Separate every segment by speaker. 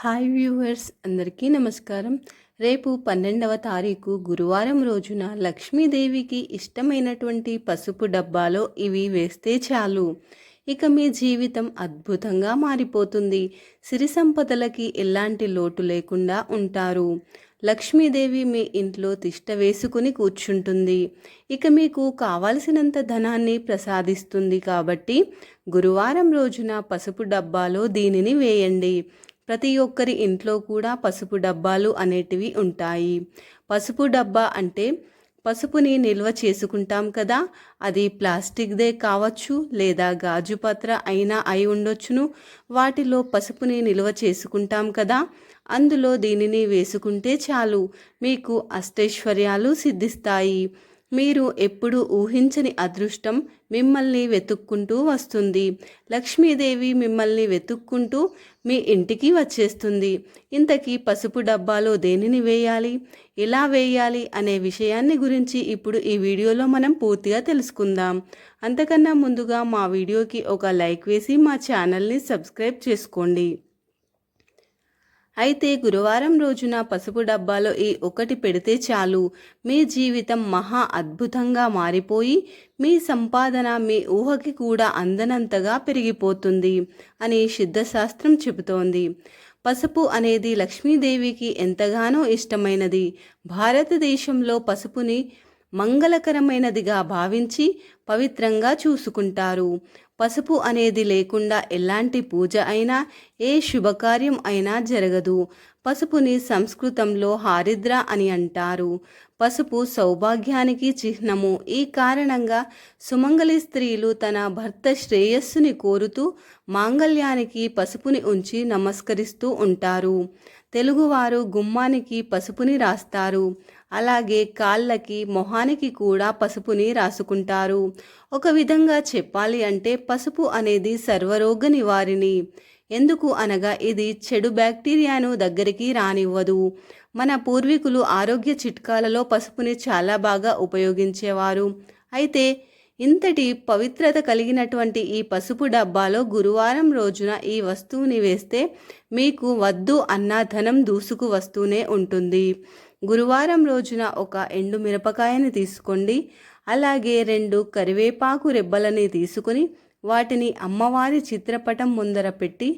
Speaker 1: Hi viewers అందరికీ నమస్కారం. రేపు పన్నెండవ తారీఖు గురువారం రోజున లక్ష్మీదేవికి ఇష్టమైనటువంటి పసుపు డబ్బాలో ఇవి వేస్తే చాలు. ఇక మీ జీవితం అద్భుతంగా మారిపోతుంది. సిరి సంపదలకి ఎలాంటి లోటు లేకుండా ఉంటారు. లక్ష్మీదేవి మీ ఇంట్లో తిష్ట వేసుకుని కూర్చుంటుంది. ఇక మీకు కావలసినంత ధనాన్ని ప్రసాదిస్తుంది కాబట్టి గురువారం రోజున పసుపు డబ్బాలో దీనిని వేయండి. ప్రతి ఒక్కరి ఇంట్లో కూడా పసుపు డబ్బాలు అనేటివి ఉంటాయి. పసుపు డబ్బా అంటే పసుపుని నిల్వ చేసుకుంటాం కదా అది ప్లాస్టిక్దే కావచ్చు లేదా గాజు పాత్ర అయినా అయి ఉండొచ్చును. వాటిలో పసుపుని నిల్వ చేసుకుంటాం కదా అందులో దీనిని వేసుకుంటే చాలు. మీకు అష్టైశ్వర్యాలు సిద్ధిస్తాయి. మీరు ఎప్పుడు ఊహించని అదృష్టం మిమ్మల్ని వెతుక్కుంటూ వస్తుంది. లక్ష్మీదేవి మిమ్మల్ని వెతుక్కుంటూ మీ ఇంటికి వచ్చేస్తుంది. ఇంతకీ పసుపు డబ్బాలో దేనిని వేయాలి? ఎలా వేయాలి అనే విషయాన్ని గురించి ఇప్పుడు ఈ వీడియోలో మనం పూర్తిగా తెలుసుకుందాం. అంతకన్నా ముందుగా మా వీడియోకి ఒక లైక్ వేసి మా ఛానల్ని సబ్స్క్రైబ్ చేసుకోండి. అయితే గురువారం రోజున పసుపు డబ్బాలో ఈ ఒకటి పెడితే చాలు. మీ జీవితం మహా అద్భుతంగా మారిపోయి మీ సంపాదన మీ ఊహకి కూడా అందనంతగా పెరిగిపోతుంది అని సిద్ధశాస్త్రం చెబుతోంది. పసుపు అనేది లక్ష్మీదేవికి ఎంతగానో ఇష్టమైనది. భారతదేశంలో పసుపుని మంగళకరమైనదిగా భావించి పవిత్రంగా చూసుకుంటారు. పసుపు అనేది లేకుండా ఎలాంటి పూజ అయినా ఏ శుభకార్యం అయినా జరగదు. పసుపుని సంస్కృతంలో హారిద్ర అని అంటారు. పసుపు సౌభాగ్యానికి చిహ్నము. ఈ కారణంగా సుమంగళి స్త్రీలు తన భర్త శ్రేయస్సుని కోరుతూ మాంగళ్యానికి పసుపుని ఉంచి నమస్కరిస్తూ ఉంటారు. తెలుగువారు గుమ్మానికి పసుపుని రాస్తారు. అలాగే కాళ్ళకి మొహానికి కూడా పసుపుని రాసుకుంటారు. ఒక విధంగా చెప్పాలి అంటే పసుపు అనేది సర్వరోగ నివారిణి. ఎందుకు అనగా ఇది చెడు బ్యాక్టీరియాను దగ్గరికి రానివ్వదు. మన పూర్వీకులు ఆరోగ్య చిట్కాలలో పసుపుని చాలా బాగా ఉపయోగించేవారు. అయితే ఇంతటి పవిత్రత కలిగినటువంటి ఈ పసుపు డబ్బాలో గురువారం రోజున ఈ వస్తువుని వేస్తే మీకు వద్దు అన్న ధనం దూసుకు వస్తూనే ఉంటుంది. గురువారం రోజున ఒక ఎండు మిరపకాయని తీసుకోండి. అలాగే రెండు కరివేపాకు రెబ్బలని తీసుకుని వాటిని అమ్మవారి చిత్రపటం ముందర పెట్టి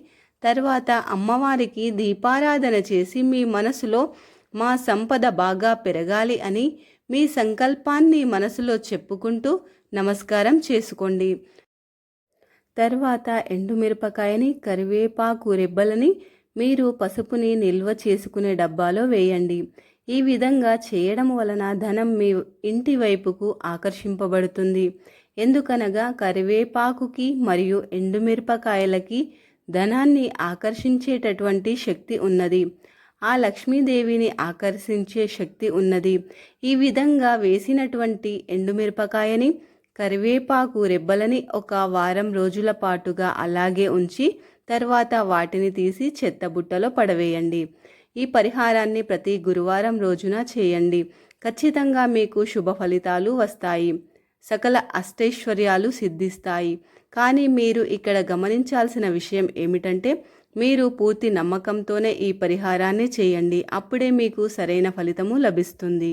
Speaker 1: తర్వాత అమ్మవారికి దీపారాధన చేసి మీ మనసులో మా సంపద బాగా పెరగాలి అని మీ సంకల్పాన్ని మనసులో చెప్పుకుంటూ నమస్కారం చేసుకోండి. తర్వాత ఎండుమిరపకాయని కరివేపాకు రెబ్బలని మీరు పసుపుని నిల్వ చేసుకునే డబ్బాలో వేయండి. ఈ విధంగా చేయడం వలన ధనం మీ ఇంటి వైపుకు ఆకర్షింపబడుతుంది. ఎందుకనగా కరివేపాకుకి మరియు ఎండుమిరపకాయలకి ధనాన్ని ఆకర్షించేటటువంటి శక్తి ఉన్నది. ఆ లక్ష్మీదేవిని ఆకర్షించే శక్తి ఉన్నది. ఈ విధంగా వేసినటువంటి ఎండుమిరపకాయని కరివేపాకు రెబ్బలని ఒక వారం రోజుల పాటుగా అలాగే ఉంచి తర్వాత వాటిని తీసి చెత్తబుట్టలో పడవేయండి. ఈ పరిహారాన్ని ప్రతి గురువారం రోజున చేయండి. ఖచ్చితంగా మీకు శుభ ఫలితాలు వస్తాయి. సకల అష్టైశ్వర్యాలు సిద్ధిస్తాయి. కానీ మీరు ఇక్కడ గమనించాల్సిన విషయం ఏమిటంటే మీరు పూర్తి నమ్మకంతోనే ఈ పరిహారాన్ని చేయండి. అప్పుడే మీకు సరైన ఫలితము లభిస్తుంది.